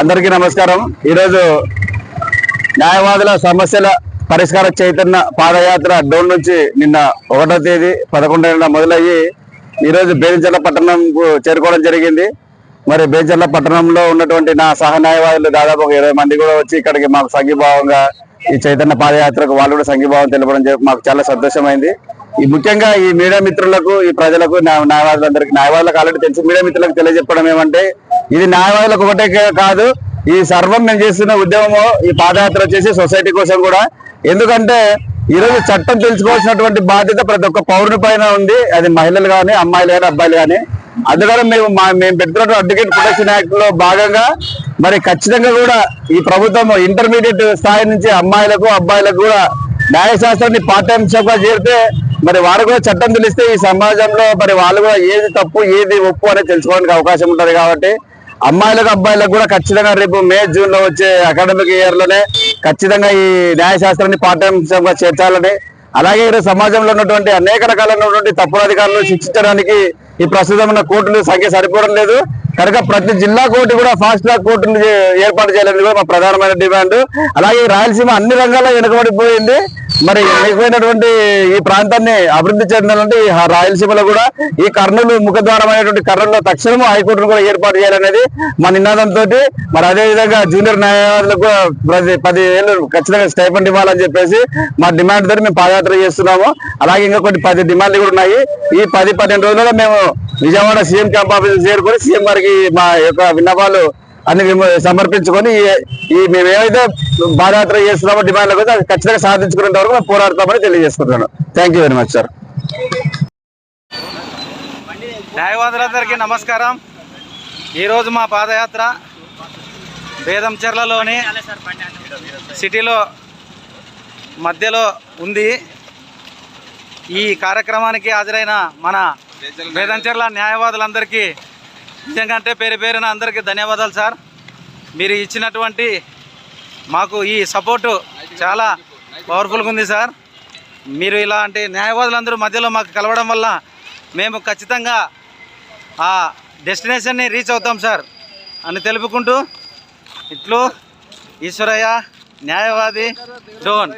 అందరికీ నమస్కారం. ఈరోజు న్యాయవాదుల సమస్యల పరిష్కార చైతన్య పాదయాత్ర డోన్ నుంచి నిన్న ఒకటో తేదీ పదకొండున మొదలయ్యి ఈరోజు బేరించర్ల పట్టణంకు చేరుకోవడం జరిగింది. మరి బేరించర్ల పట్టణంలో ఉన్నటువంటి నా సహ న్యాయవాదులు దాదాపు ఒక ఇరవై మంది కూడా వచ్చి ఇక్కడికి మాకు సంఘీభావంగా ఈ చైతన్య పాదయాత్రకు వాళ్ళు కూడా సంఘీభావం తెలపడం మాకు చాలా సంతోషమైంది. ఈ ముఖ్యంగా ఈ మీడియా మిత్రులకు ఈ ప్రజలకు న్యాయవాదులందరికీ న్యాయవాదులకు ఆల్రెడీ తెలిసి. మీడియా మిత్రులకు తెలియజెప్పడం ఏమంటే ఇది న్యాయవాదులకు ఒకటే కాదు ఈ సర్వం మేము చేస్తున్న ఉద్యమము ఈ పాదయాత్ర వచ్చేసి సొసైటీ కోసం కూడా. ఎందుకంటే ఈ రోజు చట్టం తెలుసుకోవాల్సినటువంటి బాధ్యత ప్రతి ఒక్క పౌరుని పైన ఉంది. అది మహిళలు కానీ అమ్మాయిలు కానీ అబ్బాయిలు కానీ. అందుకని మేము మా- మేము పెట్టుకున్న అడ్వకేట్ ప్రొటెక్షన్ యాక్ట్లో భాగంగా మరి ఖచ్చితంగా కూడా ఈ ప్రభుత్వం ఇంటర్మీడియట్ స్థాయి నుంచి అమ్మాయిలకు అబ్బాయిలకు కూడా న్యాయశాస్త్రాన్ని పాఠ్యాంశంగా చేరితే మరి వారు కూడా చట్టం తెలిస్తే ఈ సమాజంలో మరి వాళ్ళు కూడా ఏది తప్పు ఏది ఒప్పు అనేది తెలుసుకోవడానికి అవకాశం ఉంటుంది కాబట్టి అమ్మాయిలకు అబ్బాయిలకు కూడా ఖచ్చితంగా రేపు మే జూన్లో వచ్చే అకాడమిక్ ఇయర్లోనే ఖచ్చితంగా ఈ న్యాయశాస్త్రాన్ని పాఠ్యాంశంగా చేర్చాలని అలాగే ఈరోజు సమాజంలో ఉన్నటువంటి అనేక రకాలైనటువంటి తప్పుడు అధికారులు శిక్షించడానికి ఈ ప్రస్తుతం ఉన్న కోర్టుల సంఖ్య సరిపోవడం లేదు. కనుక ప్రతి జిల్లా కోర్టు కూడా ఫాస్ట్ ట్రాక్ కోర్టును ఏర్పాటు చేయాలని కూడా మా ప్రధానమైన డిమాండ్. అలాగే రాయలసీమ అన్ని రంగాల్లో వెనుకబడిపోయింది. మరి వెనుకబడినటువంటి ఈ ప్రాంతాన్ని అభివృద్ధి చెందాలంటే ఈ హ- రాయలసీమలో కూడా ఈ కర్నూలు ముఖద్వారమైనటువంటి కర్నూలులో తక్షణం హైకోర్టును కూడా ఏర్పాటు చేయాలనేది మా నినాదంతో మరి అదే విధంగా జూనియర్ న్యాయవాదులకు కూడా ప్రతి పది ఏళ్ళు ఖచ్చితంగా స్టైఫండ్ ఇవ్వాలని చెప్పేసి మా డిమాండ్ తోటి మేము పాదయాత్ర చేస్తున్నాము. అలాగే ఇంకా కొన్ని పది డిమాండ్లు కూడా ఉన్నాయి. ఈ పది పన్నెండు రోజుల్లో మేము విజయవాడ సీఎం క్యాంప్ ఆఫీస్ చేరుకొని సీఎం గారికి మా యొక్క విన్నపాలు అన్ని సమర్పించుకొని ఈ- ఈ మేము పాదయాత్ర చేస్తున్నామో డిమాండ్ల కోసం అది ఖచ్చితంగా సాధించుకునేంత వరకు మేము పోరాడతామని తెలియజేసుకుంటున్నాను. Thank you very much sir న్యాయవాదులందరికీ నమస్కారం. ఈరోజు మా పాదయాత్ర బేదంచెర్లలోని సిటీలో మధ్యలో ఉంది. ఈ కార్యక్రమానికి హాజరైన మన బేదంచెర్ల న్యాయవాదులందరికీ నిజంగా పేరు పేరున అందరికీ ధన్యవాదాలు సార్. మీరు ఇచ్చినటువంటి మాకు ఈ సపోర్టు చాలా పవర్ఫుల్గా ఉంది సార్. మీరు ఇలాంటి న్యాయవాదులందరూ మధ్యలో మాకు కలవడం వల్ల మేము ఖచ్చితంగా ఆ డెస్టినేషన్ని రీచ్ అవుతాం సార్ అని తెలుపుకుంటూ ఇట్లు ఈశ్వరయ్య న్యాయవాది డోన్